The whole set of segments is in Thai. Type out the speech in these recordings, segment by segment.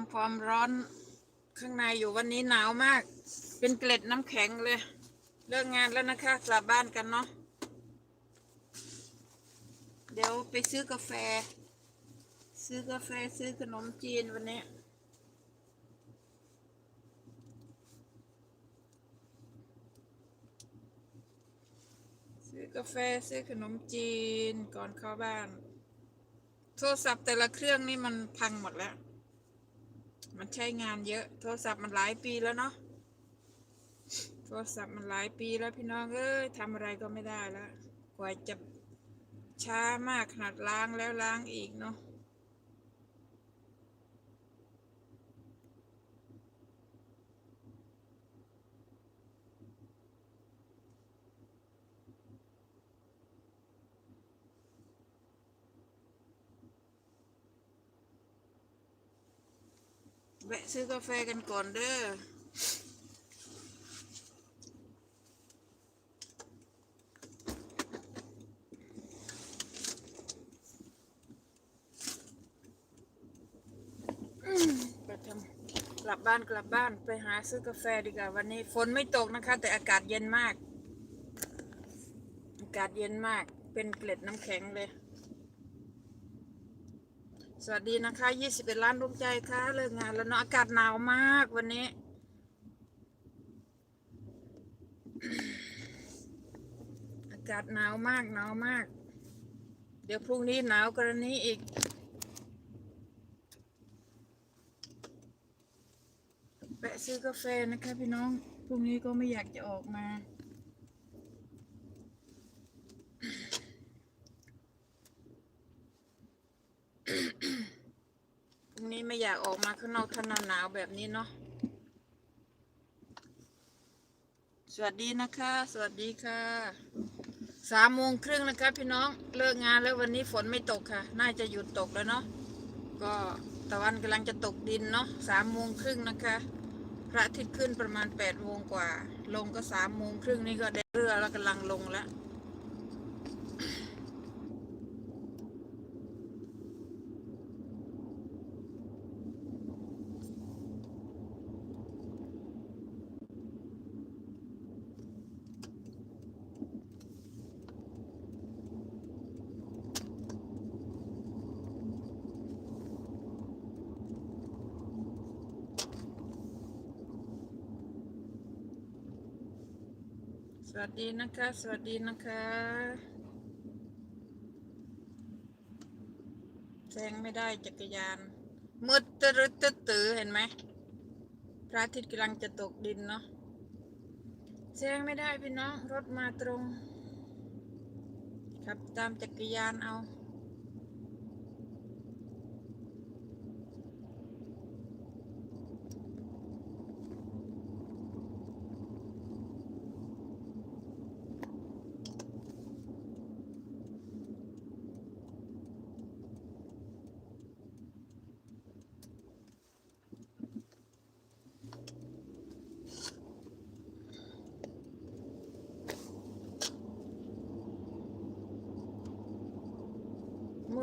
ทำความร้อนข้างในอยู่วันนี้หนาวมาก เป็นเกล็ดน้ำแข็งเลย เลิกงานแล้วนะคะ กลับบ้านกันเนาะเดี๋ยวไปซื้อกาแฟ ซื้อกาแฟซื้อขนมจีนวันนี้ซื้อกาแฟซื้อขนมจีนก่อนเข้าบ้าน โทรศัพท์แต่ละเครื่องนี่มันพังหมดแล้ว มันใช้งานเยอะ โทรศัพท์มันหลายปีแล้วเนาะ โทรศัพท์มันหลายปีแล้วพี่น้องเอ้ยทำอะไรก็ไม่ได้แล้ว กว่าจะช้ามากขนาดล้างแล้วล้างอีกเนาะ แวะซื้อกาแฟกันก่อนเด้อไปทำกลับบ้านกลับบ้านไปหาซื้อกาแฟดีกว่าวันนี้ฝนไม่ตกนะคะ แต่อากาศเย็นมาก อากาศเย็นมากเป็นเกล็ดน้ำแข็งเลย สวัสดีนะคะ21ล้านดวงใจค่ะเลิกงานแล้วเนาะอากาศหนาวมากวันนี้ อากาศหนาวมากหนาวมาก เดี๋ยวพรุ่งนี้หนาวกรณีอีก แปะซื้อกาแฟนะคะพี่น้อง พรุ่งนี้ก็ไม่อยากจะออกมา พรุ่ง นี้ไม่อยากออกมาข้างนอกถ้าหนาวแบบนี้เนาะ สวัสดีนะคะ สวัสดีค่ะ สามโมงครึ่งนะคะพี่น้อง เลิกงานแล้ววันนี้ฝนไม่ตกค่ะ น่าจะหยุดตกแล้วเนาะ ก็ตะวันกำลังจะตกดินเนาะสามโมงครึ่งนะคะ พระอาทิตย์ขึ้นประมาณแปดโมงกว่า ลงก็สามโมงครึ่งนี่ก็ได้เรือแล้วกำลังลงแล้ว สวัสดีนะคะ สวัสดีนะคะ แซงไม่ได้จักรยาน มืดตรึตตือเห็นไหมพระอาทิตย์กำลังจะตกดินเนาะแซงไม่ได้พี่น้อง รถมาตรง ขับตามจักรยานเอา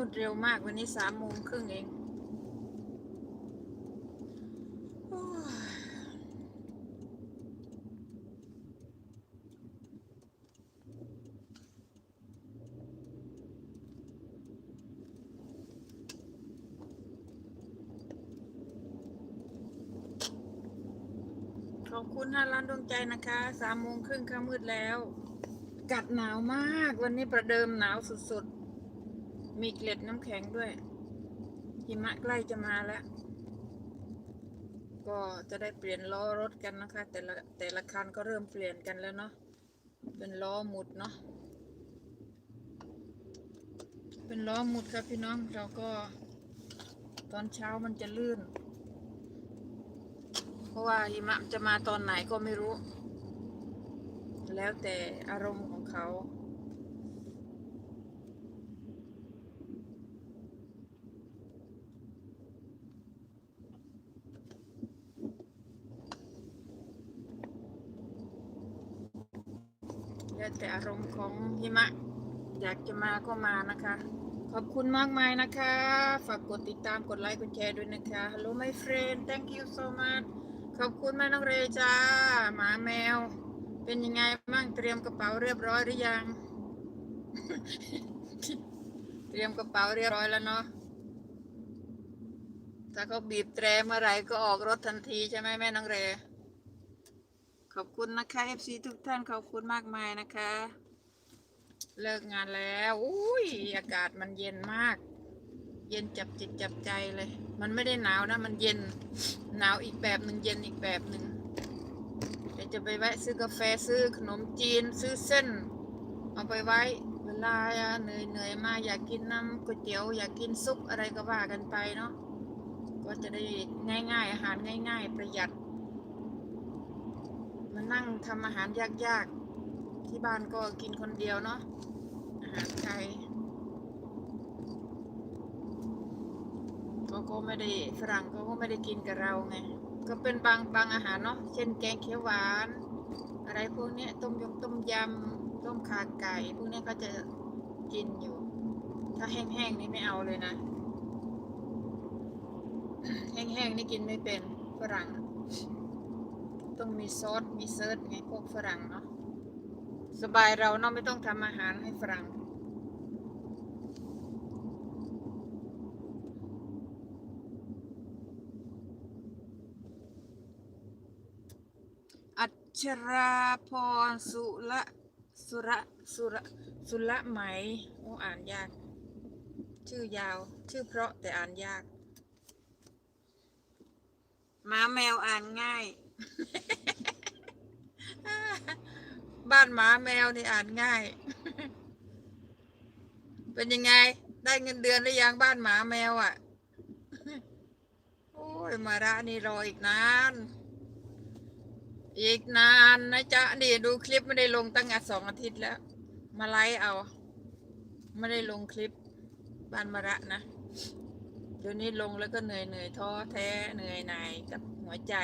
มืดเร็วมากวันนี้สามโมงครึ่งเองขอบคุณห้าล้านดวงใจนะคะ สามโมงครึ่งค่ะมืดแล้ว กัดหนาวมาก วันนี้ประเดิมหนาวสุดๆ มีเกล็ดน้ำแข็งด้วย หิมะใกล้จะมาแล้ว ก็จะได้เปลี่ยนล้อรถกันนะคะ แต่ละแต่ละคันก็เริ่มเปลี่ยนกันแล้วเนาะ เป็นล้อหมุดเนาะ เป็นล้อหมุดครับพี่น้อง เราก็ตอนเช้ามันจะลื่น เพราะว่าหิมะจะมาตอนไหนก็ไม่รู้ แล้วแต่อารมณ์ของเขา แล้วแต่อารมณ์ของหิมะ อยากจะมาก็มานะคะ ขอบคุณมากมายนะคะ ฝากกดติดตามกดไลค์กดแชร์ด้วยนะคะ Hello my friend thank you so much ขอบคุณแม่น้องเรจ้าหมาแมว เป็นยังไงบ้างเตรียมกระเป๋าเรียบร้อยหรือยัง เตรียมกระเป๋าเรียบร้อยแล้วเนาะถ้าเขาบีบแตรเมื่อไหร่ก็ออกรถทันทีใช่ไหมแม่น้องเร ขอบคุณนะคะ FC ทุกท่านขอบคุณมากมายนะคะ เลิกงานแล้วอุ้ยอากาศมันเย็นมาก เย็นจับจิตจับใจเลย มันไม่ได้หนาวนะ มันเย็นหนาวอีกแบบหนึ่งเย็นอีกแบบหนึ่งเดี๋ยวจะไปแวะซื้อกาแฟซื้อขนมจีนซื้อเส้น เอาไปไว้เวลาเหนื่อยเหนื่อยมาอยากกินน้ำก๋วยเตี๋ยวอยากกินซุปอะไรก็ว่ากันไปเนาะก็จะได้ง่าย ๆ อาหารง่าย ๆ ประหยัด มานั่งทำอาหารยากๆ ที่บ้านก็กินคนเดียวเนาะอาหารไทยเขาก็ไม่ได้ฝรั่งเขาก็ไม่ได้กินกับเราไง ก็เป็นบางบางอาหารเนาะเช่นแกงเขียวหวาน อะไรพวกนี้ต้มยำต้มยำต้มขาไก่พวกนี้ยเขาจะกินอยู่ ถ้าแห้งๆนี่ไม่เอาเลยนะ แห้งๆนี่กินไม่เป็นฝรั่ง ต้องมีซอสมีเซิร์ชไงพวกฝรั่งเนาะสบายเราเนาะไม่ต้องทำอาหารให้ฝรั่งอัชราพรสุระสุระสุระสุระไหมโอ้อ่านยาก ชื่อยาว ชื่อเพราะแต่อ่านยากหมาแมวอ่านง่าย บ้านหมาแมวนี่อ่านง่าย เป็นยังไง ได้เงินเดือนหรือยังบ้านหมาแมวอะ โอ้ยมาระนี่รออีกนาน อีกนานนะจ๊ะ นี่ดูคลิปไม่ได้ลงตั้งแต่สองอาทิตย์แล้ว มาไลฟ์เอา ไม่ได้ลงคลิปบ้านมาระนะเดี๋ยวนี้ลงแล้วก็เหนื่อยเหนื่อยท้อแท้เหนื่อยหน่ายกับหัวใจ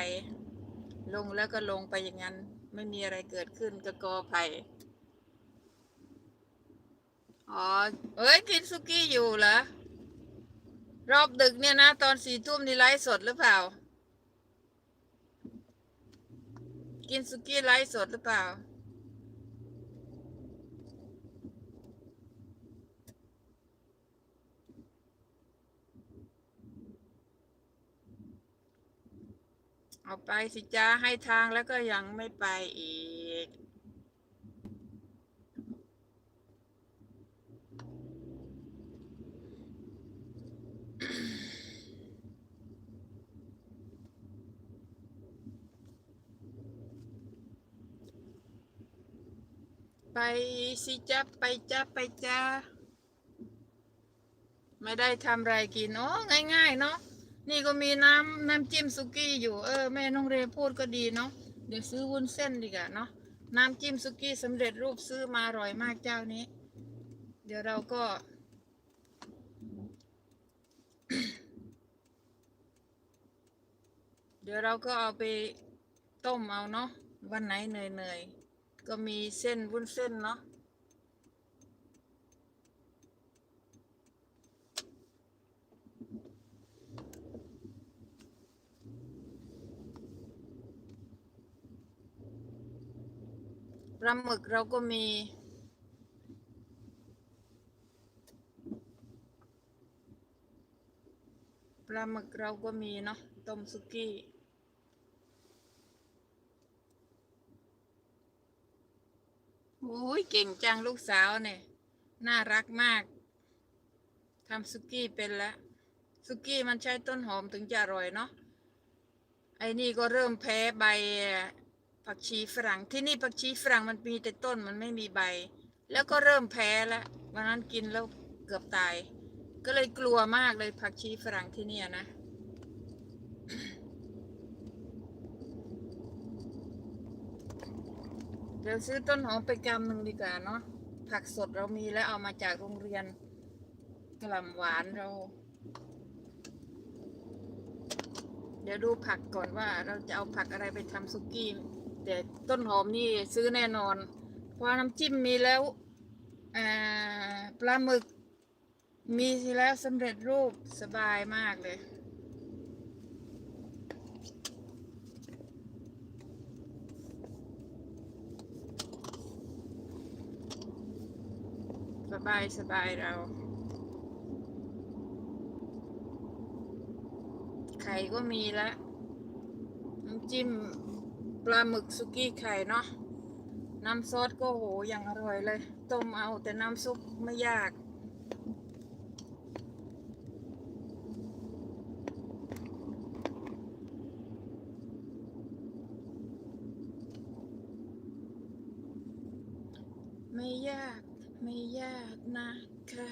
ลงแล้วก็ลงไปอย่างนั้น ไม่มีอะไรเกิดขึ้นก็กอไผ่อ๋อ เอ้ยกินซุกี้อยู่เหรอ รอบดึกเนี่ยนะ ตอนสี่ทุ่มนี่ไลฟ์สดหรือเปล่า กินซุกี้ไลฟ์สดหรือเปล่า เอาไปสิจ้าให้ทางแล้วก็ยังไม่ไปอีก ไปสิจ้าไปจ้าไปจ้าไม่ได้ทำอะไรกินโอ้ง่าย ๆ เนาะ นี่ก็มีน้ำน้ำจิ้มสุกี้อยู่เออแม่น้องเรพูดก็ดีเนาะเดี๋ยวซื้อวุ้นเส้นดีกว่าเนาะน้ำจิ้มสุกี้สำเร็จรูปซื้อมาอร่อยมากเจ้านี้ เดี๋ยวเราก็ เดี๋ยวเราก็เอาไปต้มเอาเนาะวันไหนเหนื่อยๆก็มีเส้นวุ้นเส้นเนาะ ลาหมึกเราก็มีปลาหมึกเราก็มีเนาะต้มสุกี้โอ้ยเก่งจังลูกสาวเนี่ย น่ารักมากทำสุกี้เป็นแล้วสุกี้มันใช้ต้นหอมถึงจะอร่อยเนาะไอ้นี่ก็เริ่มแพ้ใบ ผักชีฝรั่งที่นี่ผักชีฝรั่งมันมีแต่ต้นมันไม่มีใบ แล้วก็เริ่มแพ้แล้ววันนั้นกินแล้วเกือบตาย ก็เลยกลัวมากเลยผักชีฝรั่งที่เนี่ยนะเดี๋ยวซื้อต้นหอมไปกำหนึ่งดีกว่าเนาะผักสดเรามีแล้วเอามาจากโรงเรียนกล่ำหวานเรา เดี๋ยวดูผักก่อนว่าเราจะเอาผักอะไรไปทำซุกี้ แต่ต้นหอมนี่ซื้อแน่นอน เพราะน้ำจิ้มมีแล้วปลาหมึกมีทีแล้วสำเร็จรูปสบายมากเลย สบายสบายเรา ไข่ก็มีแล้วน้ำจิ้ม ปลาหมึกสุกี้ไข่เนาะน้ำซอสก็โหอย่างอร่อยเลย ต้มเอาแต่น้ำซุปไม่ยาก ไม่ยาก ไม่ยากนะคะ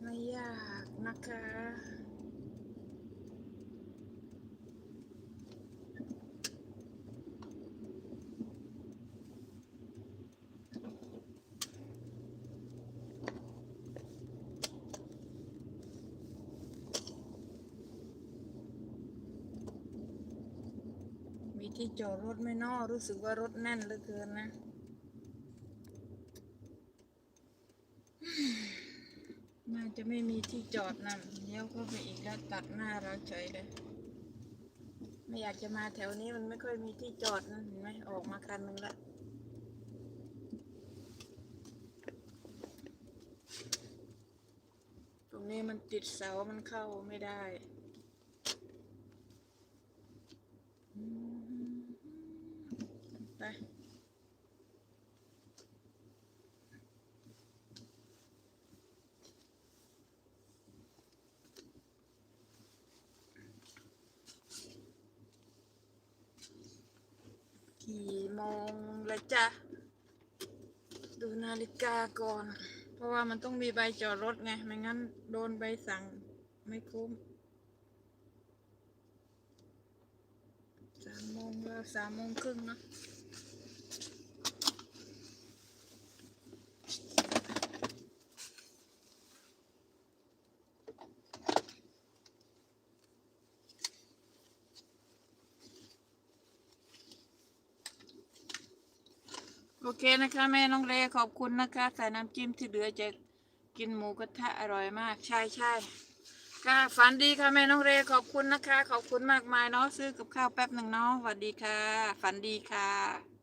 ไม่ยากนะคะ มี ที่จอดรถไม่นอรู้สึกว่ารถแน่นเหลือเกินนะ น่าจะไม่มีที่จอดนั่นเลี้ยวเข้าไปอีกแล้วตัดหน้าเราเฉยเลย ไม่อยากจะมาแถวนี้มันไม่ค่อยมีที่จอดนะเห็นไหมออกมาคันหนึ่งละตรงนี้มันติดเสามันเข้าไม่ได้ กี่โมงละจ๊ะ ดูนาฬิกาก่อน เพราะว่ามันต้องมีใบจอดรถไง ไม่งั้นโดนใบสั่งไม่คุ้มสามโมงแล้วสามโมงครึ่งเนาะ นะคะ แม่น้องเลขอบคุณนะคะใส่น้ำจิ้มที่เหลือจะกินหมูกระทะอร่อยมาก ใช่ใช่ค่ะฝันดีค่ะแม่น้องเรขอบคุณนะคะ ขอบคุณมากมายเนาะซื้อกับข้าวแป๊บหนึ่งเนาะสวัสดีค่ะ ฝันดีค่ะ